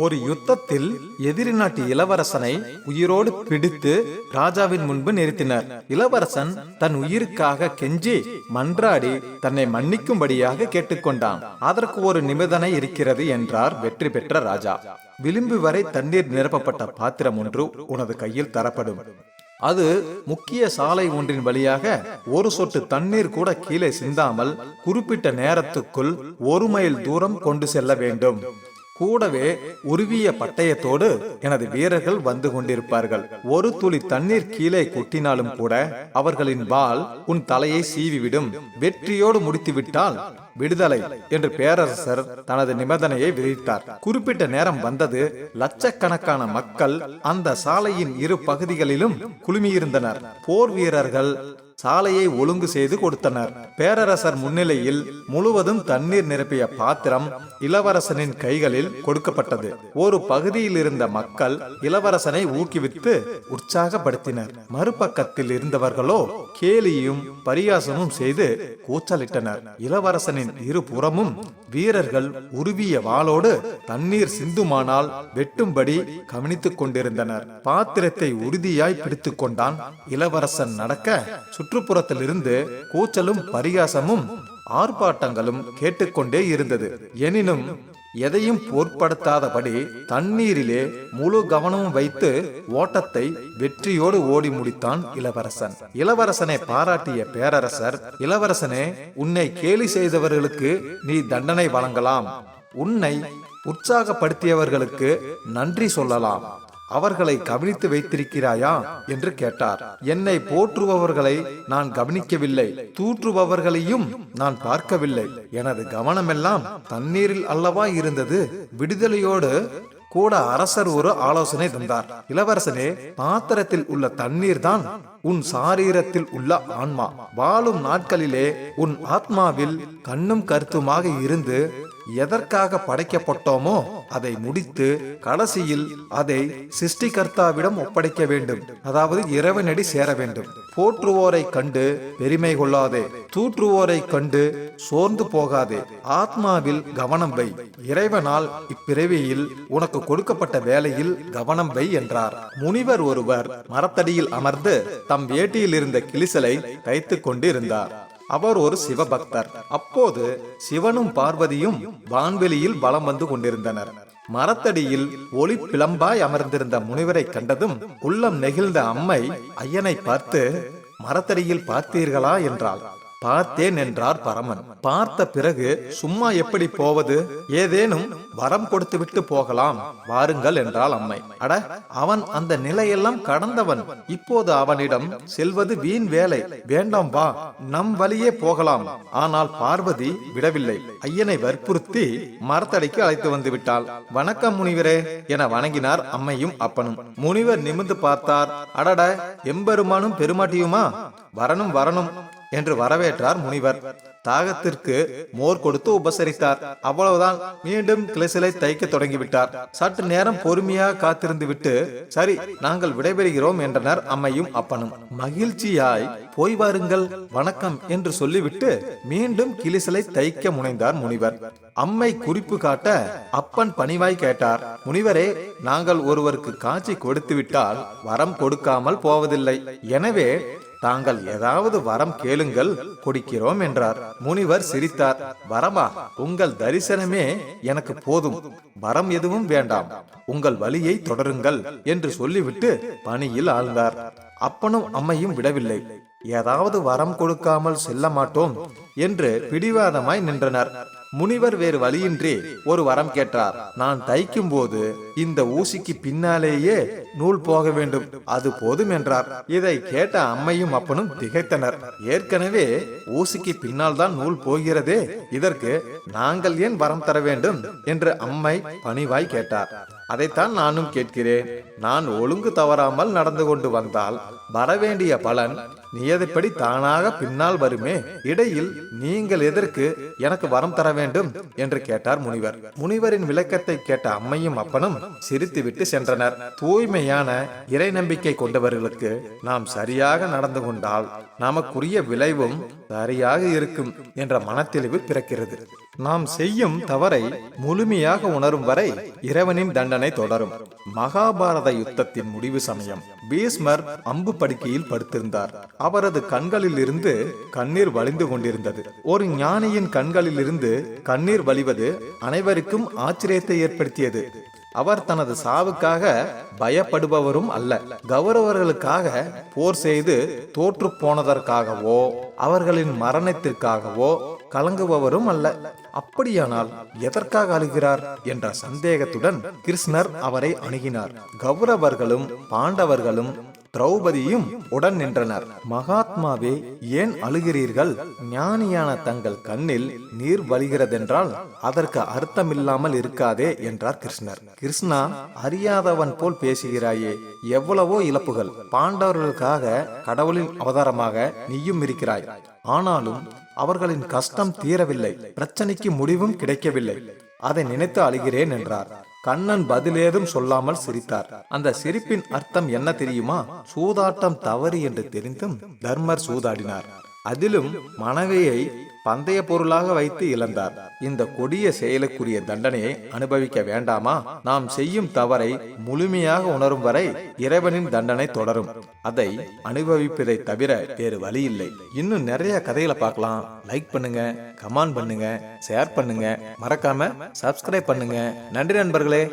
ஒரு யுத்தத்தில் எதிரி நாட்டு இளவரசனை உயிரோடு பிடித்து ராஜாவின் முன்பு நிறுத்தினர். இளவரசன் தன் உயிருக்காக கெஞ்சி மன்றாடி தன்னை மன்னிக்கும்படியாக கேட்டுக்கொண்டான். அதற்கு ஒரு நிபந்தனை இருக்கிறது என்றார் வெற்றி பெற்ற ராஜா. விளிம்பு வரை தண்ணீர் நிரப்பப்பட்ட பாத்திரம் ஒன்று உனது கையில் தரப்படும். அது முக்கிய சாலை ஒன்றின் வழியாக ஒரு சொட்டு தண்ணீர் கூட கீழே சிந்தாமல் குறிப்பிட்ட நேரத்துக்குள் ஒரு மைல் தூரம் கொண்டு செல்ல வேண்டும். கூடவே உருவிய பட்டயத்தோடு எனது வீரர்கள் வந்து கொண்டிருப்பார்கள். ஒரு துளி தண்ணீர் கீழே கொட்டினாலும் கூட அவர்களின் வாள் உன் தலையை சீவிவிடும். வெற்றியோடு முடித்துவிட்டால் விடுதலை என்று பேரரசர் தனது நிபந்தனையை விதித்தார். குறிப்பிட்ட நேரம் வந்தது லட்சக்கணக்கான மக்கள் அந்த சாலையின் இரு பகுதிகளிலும் குழுமியிருந்தனர். போர் வீரர்கள் சாலையை ஒழுங்கு செய்து கொடுத்தனர். பேரரசர் முன்னிலையில் முழுவதும் தண்ணீர் நிரப்பிய பாத்திரம் இளவரசனின் கைகளில் கொடுக்கப்பட்டது. ஒரு பகுதியில் இருந்த மக்கள் இளவரசனை ஊக்குவித்து உற்சாகப்படுத்தினர். மறுபக்கத்தில் இருந்தவர்களோ கேலியும் பரியாசமும் செய்து கூச்சலிட்டனர். இளவரசனின் இருபுறமும் வீரர்கள் உருவிய வாளோடு தண்ணீர் சிந்துமானால் வெட்டும்படி கவனித்துக் கொண்டிருந்தனர். பாத்திரத்தை உறுதியாய் பிடித்துக் கொண்டான் இளவரசன் நடக்க சுற்றுப்புறத்திலிருந்து கூச்சலும் பரிகாசமும் ஆர்ப்பாட்டங்களும் கேட்டுக்கொண்டே இருந்தது. எனினும் எதையும் பொருட்படுத்தாதபடி தண்ணீரிலே முழு கவனமும் வைத்து ஓட்டத்தை வெற்றியோடு ஓடி முடித்தான் இளவரசன். இளவரசனை பாராட்டிய பேரரசர் இளவரசனே உன்னை கேலி செய்தவர்களுக்கு நீ தண்டனை வழங்கலாம். உன்னை உற்சாகப்படுத்தியவர்களுக்கு நன்றி சொல்லலாம். அவர்களை கவனித்து வைத்திருக்கிறாயா என்று கேட்டார். என்னை போற்றுபவர்களை நான் கவனிக்கவில்லை. தூற்றுபவர்களையும் நான் பார்க்கவில்லை. எனது கவனமெல்லாம் தண்ணீரில் அல்லவா இருந்தது. விடுதலையோடு கூட அரசர் ஒரு ஆலோசனை தந்தார். இளவரசனே பாத்திரத்தில் உள்ள தண்ணீர் தான் உன் சாரீரத்தில் உள்ள ஆன்மா வாழும் நாட்களிலே உன் ஆத்மாவில் கண்ணும் கருத்துமாக இருந்து எதற்காக படைக்கப்பட்டோமோ அதை முடித்து கடைசியில் அதை சிருஷ்டிகர்த்தாவிடம் ஒப்படைக்க வேண்டும். அதாவது இறைவனடி சேர வேண்டும். போற்றுவோரை கண்டு பெருமை கொள்ளாதே. தூற்றுவோரை கண்டு சோர்ந்து போகாதே. ஆத்மாவில் கவனம் வை. இறைவனால் இப்பிறவியில் உனக்கு கொடுக்கப்பட்ட வேலையில் கவனம் வை என்றார். முனிவர் ஒருவர் மரத்தடியில் அமர்ந்து தம் வேட்டியில் இருந்த கிளிசலை தைத்து கொண்டு இருந்தார் அவர் ஒரு சிவபக்தர். அப்போது சிவனும் பார்வதியும் வான்வெளியில் பலம் வந்து கொண்டிருந்தனர். மரத்தடியில் ஒளி பிளம்பாய் அமர்ந்திருந்த முனிவரை கண்டதும் உள்ளம் நெகிழ்ந்த அம்மை ஐயனை பார்த்து மரத்தடியில் பார்த்தீர்களா? என்றாள். பார்த்தேன் என்றார் பரமன். பார்த்த பிறகு சும்மா எப்படி போவது? ஏதேனும் வரம் கொடுத்து விட்டு போகலாம். வாருங்கள் என்றாள் அம்மை. அட அவன் அந்த நிலையெல்லாம் கடந்தவன். இப்போது அவனிடம் செல்வது வீண் வேலை. வேண்டாம் வா. நம் வழியே போகலாம். ஆனால் பார்வதி விடவில்லை. ஐயனை வற்புறுத்தி மரத்தடிக்கு அழைத்து வந்து விட்டாள். வணக்கம் முனிவரே என வணங்கினார் அம்மையும் அப்பனும். முனிவர் நிமிர்ந்து பார்த்தார். அடட எம்பெருமானும் பெருமாட்டியுமா? வரணும் வரணும். என்று வரவேற்றார் முனிவர். தாகத்திற்கு மோர் கொடுத்து உபசரித்தார். அவ்வளவுதான். மீண்டும் கிளைசிலை தைக்க தொடங்கிவிட்டார். சற்று நேரம் பொறுமையாக காத்திருந்து விட்டு சரி நாங்கள் விடைபெறுகிறோம் என்றனர் அம்மையும் அப்பனும். மகிழ்ச்சியாய் போய் வாருங்கள். வணக்கம் என்று சொல்லிவிட்டு மீண்டும் கிளிசலை தைக்க முனைந்தார் முனிவர். அம்மை குறிப்பு காட்ட அப்பன் பணிவாய் கேட்டார். முனிவரே நாங்கள் ஒருவருக்கு காட்சி கொடுத்து விட்டால் வரம் கொடுக்காமல் போவதில்லை. எனவே தாங்கள் ஏதாவது வரம் கேளுங்கள் கொடுக்கிறோம் என்றார். முனிவர் சிரித்தார் வரமா உங்கள் தரிசனமே எனக்கு போதும். வரம் எதுவும் வேண்டாம். உங்கள் வழியை தொடருங்கள் என்று சொல்லிவிட்டு பணியில் ஆழ்ந்தார். அப்பனும் அம்மையும் விடவில்லை. ஏதாவது வரம் கொடுக்காமல் செல்ல மாட்டோம் என்று பிடிவாதமாய் நின்றனர். முனிவர் வேறு வழியின்றி ஒரு வரம் கேட்டார். நான் தைக்கும் போது இந்த ஊசிக்கு பின்னாலேயே நூல் போக வேண்டும். அது போதும் என்றார். இதை கேட்ட அம்மையும் அப்பனும் திகைத்தனர். ஏற்கனவே ஊசிக்கு பின்னால் தான் நூல் போகிறதே. இதற்கு நாங்கள் ஏன் வரம் தர வேண்டும்? என்று அம்மை பணிவாய் கேட்டார். அதைத்தான் நானும் கேட்கிறேன். நான் ஒழுங்கு தவறாமல் நடந்து கொண்டு வந்தால் வரவேண்டிய பலன் நியதிப்படி தானாக பின்னால் வருமே. இடையில் நீங்கள் எதற்கு எனக்கு வரம் தர வேண்டும் என்று கேட்டார் முனிவர். முனிவரின் விளக்கத்தை கேட்ட அம்மையும் அப்பனும் சிரித்துவிட்டு சென்றனர். தூய்மையான இறை நம்பிக்கை கொண்டவர்களுக்கு நாம் சரியாக நடந்து கொண்டால் நமக்குரிய விளைவும் சரியாக இருக்கும் என்ற மனத்தெளிவு பிறக்கிறது. நாம் செய்யும் தவறை முழுமையாக உணரும் வரை இறைவனின் தண்டனை தொடரும். மகாபாரத யுத்தத்தின் முடிவு சமயம். பீஸ்மர் அம்பு படுக்கையில் படுத்திருந்தார். அவரது கண்களில் இருந்து கண்ணீர் வழிந்து கொண்டிருந்தது. ஒரு ஞானியின் கண்களில் இருந்து கண்ணீர் வழிவது அனைவருக்கும் ஆச்சரியத்தை ஏற்படுத்தியது. அவர் தனது சாவுக்காக பயப்படுபவரும் அல்ல. கௌரவர்களுக்காக போர் செய்து தோற்று போனதற்காகவோ அவர்களின் மரணத்திற்காகவோ கலங்குபவரும் அல்ல. அப்படியானால் எதற்காக அழுகிறார் என்ற சந்தேகத்துடன் கிருஷ்ணர் அவரை அணுகினார். கௌரவர்களும் பாண்டவர்களும் திரௌபதியும் உடன் நின்றனர். மகாத்மாவே ஏன் அழுகிறீர்கள்? ஞானியான தங்கள் கண்ணில் நீர் வழிகிறதென்றால் அதற்கு அர்த்தமில்லாமல் இருக்காதே என்றார் கிருஷ்ணர். கிருஷ்ணா அறியாதவன் போல் பேசுகிறாயே எவ்வளவோ இழப்புகள். பாண்டவர்களுக்காக கடவுளின் அவதாரமாக நீயும் இருக்கிறாய். ஆனாலும் அவர்களின் கஷ்டம் தீரவில்லை. பிரச்சனைக்கு முடிவும் கிடைக்கவில்லை. அதை நினைத்து அழுகிறேன் என்றார். கண்ணன் பதிலேதும் சொல்லாமல் சிரித்தார். அந்த சிரிப்பின் அர்த்தம் என்ன தெரியுமா? சூதாட்டம் தவறு என்று தெரிந்தும் தர்மர் சூதாடினார். அதிலும் மனைவியை பந்தய பொருளாக வைத்து இழந்தார். இந்த கொடிய செயலுக்குரிய தண்டனையை அனுபவிக்க வேண்டாமா? நாம் செய்யும் தவறை முழுமையாக உணரும் வரை இறைவனின் தண்டனை தொடரும். அதை அனுபவிப்பதை தவிர வேறு வழி இல்லை இன்னும் நிறைய கதைகளை பார்க்கலாம். லைக் பண்ணுங்க கமெண்ட் பண்ணுங்க ஷேர் பண்ணுங்க. மறக்காம சப்ஸ்கிரைப் பண்ணுங்க. நன்றி நண்பர்களே.